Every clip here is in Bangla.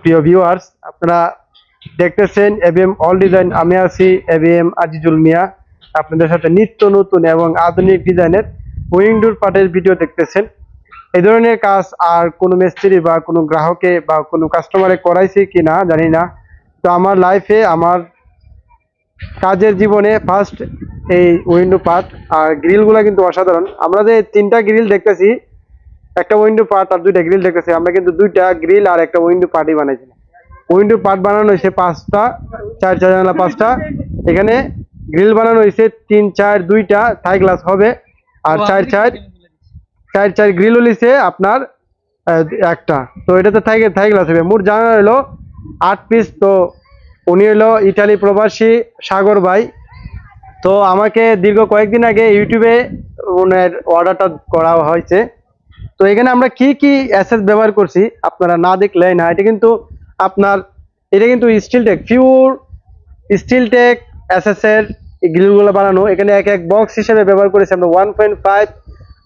প্রিয় ভিউয়ার্স আপনারা দেখতেছেন এবিএম অল ডিজাইন আমি আছি এবিএম আজিজুল মিয়া। আপনাদের সাথে নিত্য নতুন এবং আধুনিক ডিজাইনের উইন্ডোর পার্টের ভিডিও দেখতেছেন। এই ধরনের কাজ আর কোনো মিস্ত্রি বা কোনো গ্রাহকে বা কোনো কাস্টমারে করাইছে কি না, জানি না। তো আমার লাইফে আমার কাজের জীবনে ফার্স্ট এই উইন্ডো পার্ট আর গ্রিলগুলো কিন্তু অসাধারণ। আমরা যে তিনটা গ্রিল দেখতেছি একটা উইন্ডো পার্ট আর দুইটা গ্রিল দেখতেছি। আমরা কিন্তু দুইটা গ্রিল আর একটা উইন্ডো পার্টই বানাইছি। উইন্ডো পার্ট বানানো হয়েছে পাঁচটা চার চার জানালা পাঁচটা। এখানে গ্রিল বানানো হয়েছে তিন চার দুইটা থাই গ্লাস হবে। আর চার চার চার চার গ্রিল হলিছে আপনার একটা। তো এটাতে থাই থাই গ্লাস হবে। মোট জানা হলো আট পিস তো উনি হলো ইটালি প্রবাসী সাগর ভাই। তো আমাকে দীর্ঘ কয়েকদিন আগে ইউটিউবে ওনার অর্ডারটা করা হয়েছে। তো এখানে আমরা কি কি অ্যাসেস ব্যবহার করছি? আপনারা না দেখলে না, এটা কিন্তু আপনার, এটা কিন্তু steel tech pure steel tech assess এর গ্রিলগুলো বানানো। এখানে এক এক বক্স হিসেবে ব্যবহার করেছি আমরা ওয়ান পয়েন্ট ফাইভ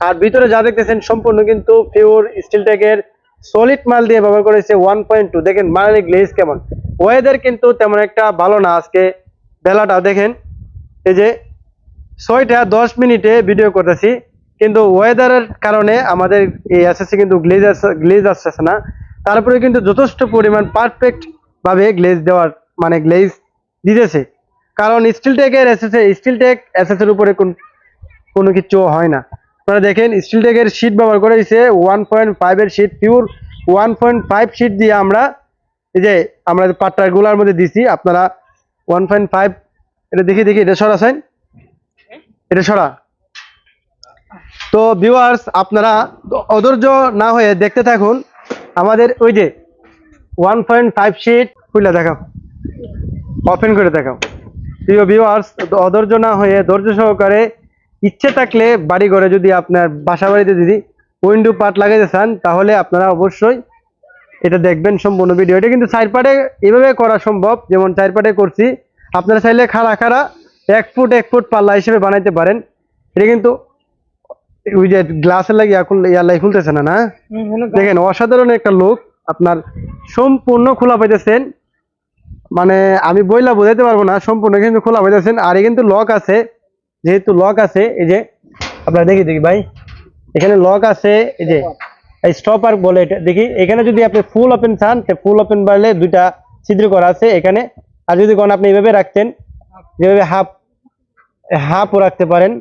আর ভিতরে যা দেখতেছেন সম্পূর্ণ কিন্তু পিওর স্টিল টেকের সলিড মাল দিয়ে ব্যবহার করেছে ওয়ান পয়েন্ট টু দেখেন মালের গ্লেজ কেমন। ওয়েদার কিন্তু তেমন একটা ভালো না আজকে। বেলাটা দেখেন, এই যে ছয়টা দশ মিনিটে ভিডিও করতেছি। কিন্তু ওয়েদারের কারণে আমাদের এই এসএসসি কিন্তু গ্লেজ গ্লেজ আসতেছে না। তারপরে কিন্তু যথেষ্ট পরিমাণ পারফেক্ট ভাবে গ্লেজ দেওয়ার মানে গ্লেজ দিতেছে। কারণ স্টিল টেকের এসএসএ স্টিল টেক এসএস এর উপরে কোন, কোনো কিছু হয় না। আপনারা দেখেন স্টিল টেকের শিট ব্যবহার করে দিয়েছে ওয়ান পয়েন্ট ফাইভের sheet pure one point five sheet দিয়ে আমরা এই যে, আমরা পাট্টাগুলার মধ্যে দিছি, আপনারা ওয়ান পয়েন্ট ফাইভ এটা দেখি দেখি, এটা সরাছেন এটা সরা। তো ভিউয়ার্স আপনারা অধৈর্য না হয়ে দেখতে থাকুন। আমাদের ওই যে ওয়ান পয়েন্ট ফাইভ শিট খুলে দেখাও। ওপেন করে দেখাও। প্রিয় ভিউয়ার্স অধৈর্য না হয়ে ধৈর্য সহকারে ইচ্ছে থাকলে বাড়ি ঘরে যদি আপনার বাসা বাড়িতে যদি উইন্ডো পার্ট লাগাইতে চান, তাহলে আপনারা অবশ্যই এটা দেখবেন সম্পূর্ণ ভিডিও এটা কিন্তু চার এভাবে করা সম্ভব, যেমন চার করছি। আপনারা চাইলে খাড়া খাড়া এক ফুট এক ফুট পাল্লা হিসেবে বানাইতে পারেন। এটা কিন্তু ওই যে গ্লাসের লাগে ইয়ালাই খুলতেছে না না? দেখেন অসাধারণ একটা লোক আপনার সম্পূর্ণ খোলা পাইতেছেন। মানে আমি বইলা বোঝাইতে পারব না সম্পূর্ণ কিন্তু খোলা পাইতেছেন। আর কিন্তু লক আছে যেহেতু লক আছে এই যে আপনারা দেখি দেখি ভাই। এখানে লক আছে এই যে এই স্টপার বলে এটা। দেখি এখানে যদি আপনি ফুল ওপেন চান ফুল ওপেন বাড়লে দুইটা ছিদ্র করা আছে এখানে। আর যদি কোন আপনি এইভাবে রাখতেন যেভাবে হাফ হাফও রাখতে পারেন।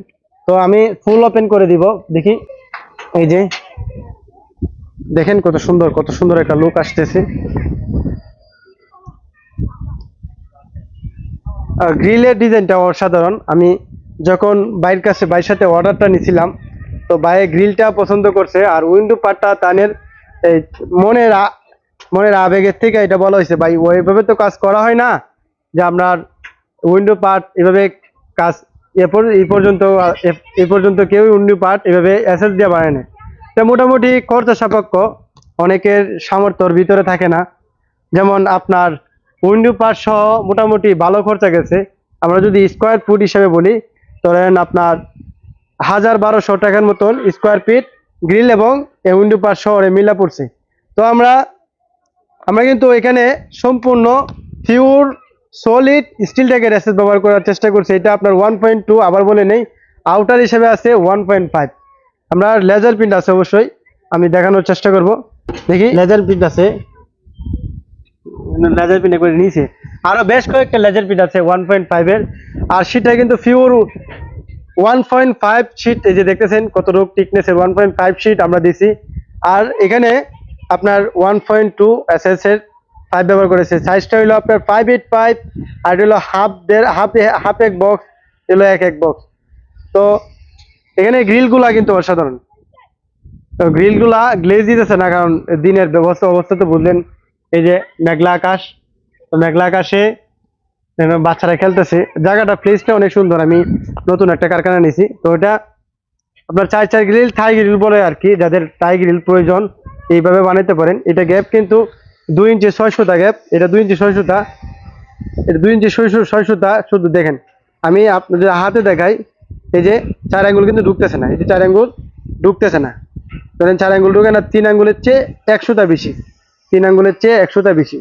তো আমি ফুল ওপেন করে দিব, দেখি। এই যে, দেখেন কত সুন্দর কত সুন্দর একটা লুক আসতেছে। গ্রিলের ডিজাইনটা অসাধারণ। আমি যখন বাইরের কাছে, বাইরের সাথে অর্ডারটা নিছিলাম, তো বাইরে গ্রিলটা পছন্দ করছে, আর উইন্ডো পার্টটা তানের এই মনের মনের আবেগের থেকে এটা বলা হয়েছে, ভাই, ওইভাবে তো কাজ করা হয় না যে আপনার উইন্ডো পার্ট এভাবে কাজ এ এই পর্যন্ত এ- পর্যন্ত কেউ উইন্ডো পার্ট এভাবে অ্যাসেস দিয়ে বানায় না এটা মোটামুটি খরচা সাপেক্ষ, অনেকের সামর্থ্যর ভিতরে থাকে না। যেমন আপনার উইন্ডো পার্ট সহ মোটামুটি ভালো খরচা গেছে। আমরা যদি স্কোয়ার ফুট হিসেবে বলি, ধরেন আপনার হাজার বারোশো টাকার মতন স্কোয়ার ফিট গ্রিল এবং এই উইন্ডো পার্ট শহরে মিলা পড়ছে তো আমরা আমরা কিন্তু এখানে সম্পূর্ণ পিওর সলিড স্টিল ট্যাগের অ্যাসেস ব্যবহার করার চেষ্টা করছি। এটা আপনার ওয়ান পয়েন্ট টু আবার বলে নেই। আউটার হিসেবে আছে ওয়ান পয়েন্ট ফাইভ আমরা লেজার প্রিন্ট আছে অবশ্যই। আমি দেখানোর চেষ্টা করব। দেখি। লেজার প্রিন্ট আছে। লেজার প্রিন্ট করে নিয়েছে। আরও বেশ কয়েকটা লেজার প্রিন্ট আছে ওয়ান পয়েন্ট ফাইভের আর সেটা কিন্তু pure one point five sheet এই যে দেখতেছেন কত রোগ টিকনেসের ওয়ান পয়েন্ট ফাইভ শিট আমরা দিছি আর এখানে আপনার one point two S S এর পাইপ ব্যবহার করেছে। সাইজটা হলো আপনার ফাইভ এইট ফাইভ আর হলো হাফ দেড় হাফ হাফ এক বক্স এগুলো এক এক বক্স তো এখানে গ্রিলগুলা কিন্তু অসাধারণ। তো গ্রিলগুলা গ্লেজ দিতেছে না, কারণ দিনের ব্যবস্থা অবস্থা তো বুঝলেন, এই যে মেঘলা আকাশ, তো মেঘলা আকাশে বাচ্চারা খেলতেছে। জায়গাটা প্লেসটা অনেক সুন্দর, আমি নতুন একটা কারখানা নিয়েছি। তো এটা আপনার চার চার গ্রিল থাই গ্রিল বলে আর কি, যাদের টাই গ্রিল প্রয়োজন, এইভাবে বানাইতে পারেন। এটা গ্যাপ কিন্তু দুই ইঞ্চি ছয় সুতা গ্যাপ এটা দুই ইঞ্চি ছয় সুতা, এটা দুই ইঞ্চি ছয় ছয় সুতা, শুধু দেখেন। আমি আপনাদের হাতে দেখাই, এই যে চার আঙ্গুল কিন্তু ঢুকতেছে না, এই যে চার আঙ্গুল ঢুকতেছে না। ধরেন চার আঙ্গুল ঢুকে না, তিন আঙ্গুলের চেয়ে একশোটা বেশি। তিন আঙ্গুলের চেয়ে একশোটা বেশি।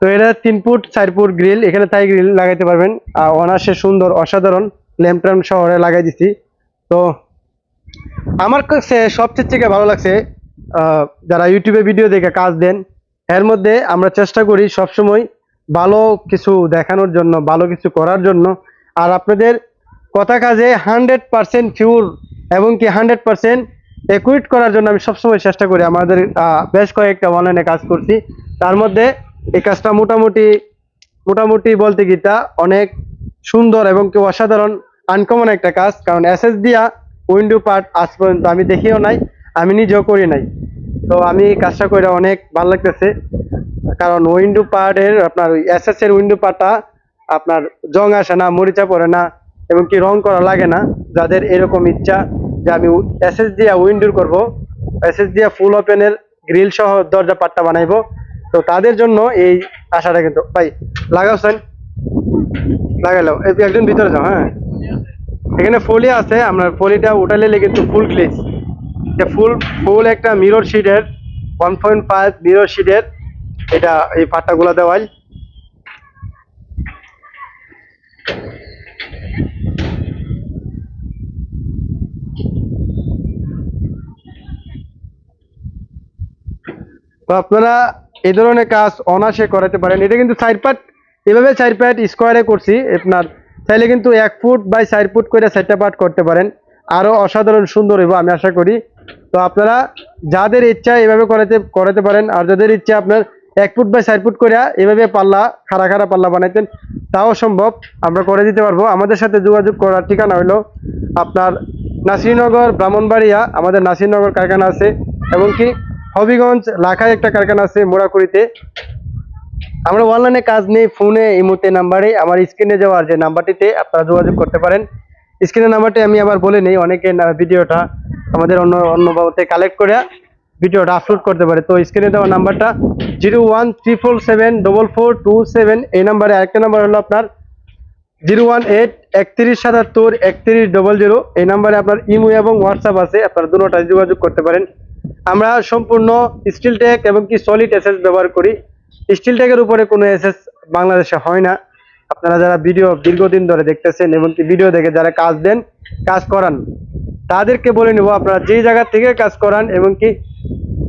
তো এটা তিন ফুট, চার ফুট গ্রিল এখানে তাই গ্রিল লাগাইতে পারবেন। আর অনার্সে সুন্দর, অসাধারণ ল্যাম্পট্যাম্প শহরে লাগাই দিছি। তো আমার কাছে সবচেয়ে থেকে ভালো লাগছে যারা ইউটিউবে ভিডিও দেখে কাজ দেন, এর মধ্যে আমরা চেষ্টা করি সবসময় ভালো কিছু দেখানোর জন্য, ভালো কিছু করার জন্য। আর আপনাদের কথা কাজে হান্ড্রেড পার্সেন্ট ফিউর এবং কি হান্ড্রেড পার্সেন্ট একুইট করার জন্য আমি সবসময় চেষ্টা করি। আমাদের বেশ কয়েকটা অনলাইনে কাজ করছি। তার মধ্যে এই কাজটা মোটামুটি মোটামুটি বলতে গীতা অনেক সুন্দর এবং কি অসাধারণ আনকমন একটা কাজ। কারণ এসএস দিয়া উইন্ডো পার্ট আজ পর্যন্ত আমি দেখিও নাই, আমি নিজেও করি নাই। তো আমি কাজটা করে অনেক ভালো লাগতেছে। কারণ উইন্ডো পার্টের আপনার এসএস এর উইন্ডো পার্টটা আপনার জং আসে না, মরিচা পড়ে না, এবং কি রং করা লাগে না, যাদের এরকম ইচ্ছা যে আমি এসএস দিয়া উইন্ডোর করব, এসএস দিয়া ফুল ওপেনের গ্রিল সহ দরজা পাট্টা বানাইবো। তো তাদের জন্য এই আশাটা কিন্তু, ভাই লাগাওছেন লাগাইলো এই একজন ভিতরে যাও হ্যাঁ। এখানে ফলি আছে আপনার ফলিটা উঠালে কিন্তু ফুল গ্লেজ এটা ফুল ফুল একটা মিরর শিটের ওয়ান পয়েন্ট ফাইভ মিরর শিটের এটা এই পাট্টাগুলো দেওয়াল তো আপনারা এই ধরনের কাজ অনায়াসে করাতে পারেন। এটা কিন্তু সাইড পার্ট এভাবে সাইড পার্ট স্কোয়ারে করছি, আপনার চাইলে কিন্তু এক ফুট বাই চার ফুট করে সাইডটা পার্ট করতে পারেন। আরও অসাধারণ সুন্দর হইব, আমি আশা করি। তো আপনারা যাদের ইচ্ছা এভাবে করাতে করাতে পারেন। আর যাদের ইচ্ছা আপনার এক ফুট বাই চার ফুট করে এভাবে পাল্লা, খাড়া খাড়া পাল্লা বানাইতেন, তাও সম্ভব। আমরা করে দিতে পারব। আমাদের সাথে যোগাযোগ করার ঠিকানা হলো আপনার নাসিরনগর, ব্রাহ্মণবাড়িয়া, আমাদের নাসিরনগর কারখানা আছে, এবং কি হবিগঞ্জ লাখায় একটা কারখানা আছে মোড়াকুড়িতে। আমরা অনলাইনে কাজ নেই, ফোনে এই মুহূর্তে নাম্বারে। আমার স্ক্রিনে যাওয়ার যে নাম্বারটিতে আপনারা যোগাযোগ করতে পারেন। স্ক্রিনের নাম্বারটি আমি আবার বলে নেই, অনেকে ভিডিওটা আমাদের অন্য অন্য বাবুতে কালেক্ট করে ভিডিওটা আপলোড করতে পারে। তো স্ক্রিনে দেওয়া নাম্বারটা zero one three four seven double four two seven. এই নাম্বারে আরেকটা নাম্বার হলো আপনার জিরো ওয়ান এইট একত্রিশ সাতাত্তর একত্রিশ ডবল জিরো। এই নাম্বারে আপনার ইমো এবং হোয়াটসঅ্যাপ আছে, আপনারা দুটোটাই যোগাযোগ করতে পারেন। আমরা সম্পূর্ণ স্টিল ট্যাগ এবং কি সলিড এসএস ব্যবহার করি। স্টিল ট্যাগের উপরে কোনো এসএস বাংলাদেশে হয় না। আপনারা যারা ভিডিও দীর্ঘদিন ধরে দেখতেছেন এবং কি ভিডিও দেখে যারা কাজ দেন, কাজ করান। তাদেরকে বলে নেব আপনারা যেই জায়গা থেকে কাজ করান এবং কি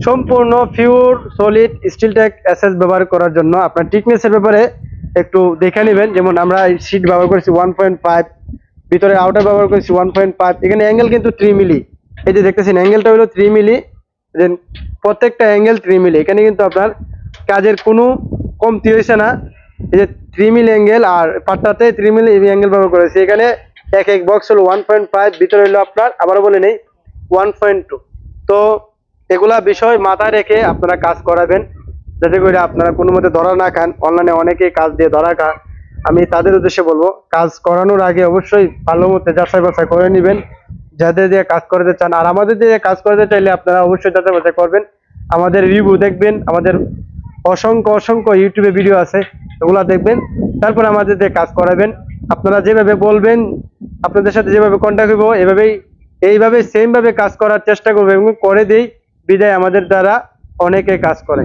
সম্পূর্ণ pure solid steel tag SS ব্যবহার করার জন্য আপনার টিকনেসের ব্যাপারে একটু দেখে নেবেন। যেমন আমরা এই শীট ব্যবহার করেছি ওয়ান পয়েন্ট ফাইভ ভিতরে আউটার ব্যবহার করেছি ওয়ান পয়েন্ট ফাইভ এখানে অ্যাঙ্গেল কিন্তু থ্রি মিলি এই যে দেখতেছেন অ্যাঙ্গেলটা হলো থ্রি মিলি দেন প্রত্যেকটা অ্যাঙ্গেল থ্রি মিলি এখানে কিন্তু আপনার কাজের কোনো কমতি হয়েছে না। এই যে থ্রি মিলি অ্যাঙ্গেল আর পাটটাতে থ্রি মিলি অ্যাঙ্গেল ব্যবহার করেছি। এখানে এক এক বক্স হলো ওয়ান পয়েন্ট ফাইভ ভিতরে হলো আপনার, আবারও বলে নেই ওয়ান পয়েন্ট টু তো এগুলা বিষয় মাথায় রেখে আপনারা কাজ করাবেন, যাতে করে আপনারা কোনো মতে ধরা না খান। অনলাইনে অনেকেই কাজ দিয়ে ধরা খান। আমি তাদের উদ্দেশ্যে বলব, কাজ করানোর আগে অবশ্যই ভালো মতো যাচাই বাছাই করে নেবেন। যাদের দিয়ে কাজ করতে চান, আর আমাদের দিয়ে কাজ করতে চাইলে আপনারা অবশ্যই যাচাই বাছাই করবেন। আমাদের রিভিউ দেখবেন, আমাদের অসংখ্য অসংখ্য ইউটিউবে ভিডিও আছে, ওগুলা দেখবেন। তারপর আমাদের দিয়ে কাজ করাবেন। আপনারা যেভাবে বলবেন, আপনাদের সাথে যেভাবে কন্ট্যাক্ট হইব, এভাবেই, এইভাবে সেম ভাবে কাজ করার চেষ্টা করব এবং করে দেই, বিদায় আমাদের দ্বারা অনেকে কাজ করে।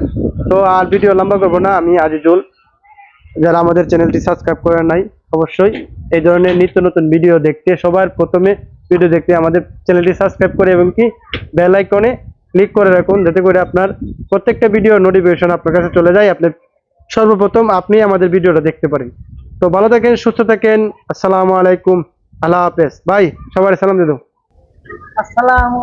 তো আর ভিডিও লম্বা করব না, আমি আজিজুল। যারা আমাদের চ্যানেলটি সাবস্ক্রাইব করেন নাই, অবশ্যই এই ধরনের নিত্য নতুন ভিডিও দেখতে, সবার প্রথমে ভিডিও দেখতে আমাদের চ্যানেলটি সাবস্ক্রাইব করে এবং কি বেল আইকনে ক্লিক করে রাখুন, যাতে করে আপনার প্রত্যেকটা ভিডিও নোটিফিকেশন আপনার কাছে চলে যায়। আপনি সর্বপ্রথম আপনি আমাদের ভিডিওটা দেখতে পারেন। তো ভালো থাকেন সুস্থ থাকেন। আসসালামু আলাইকুম। আল্লাহ হাফেজ। ভাই সবাই সালাম দিদু আসসালামু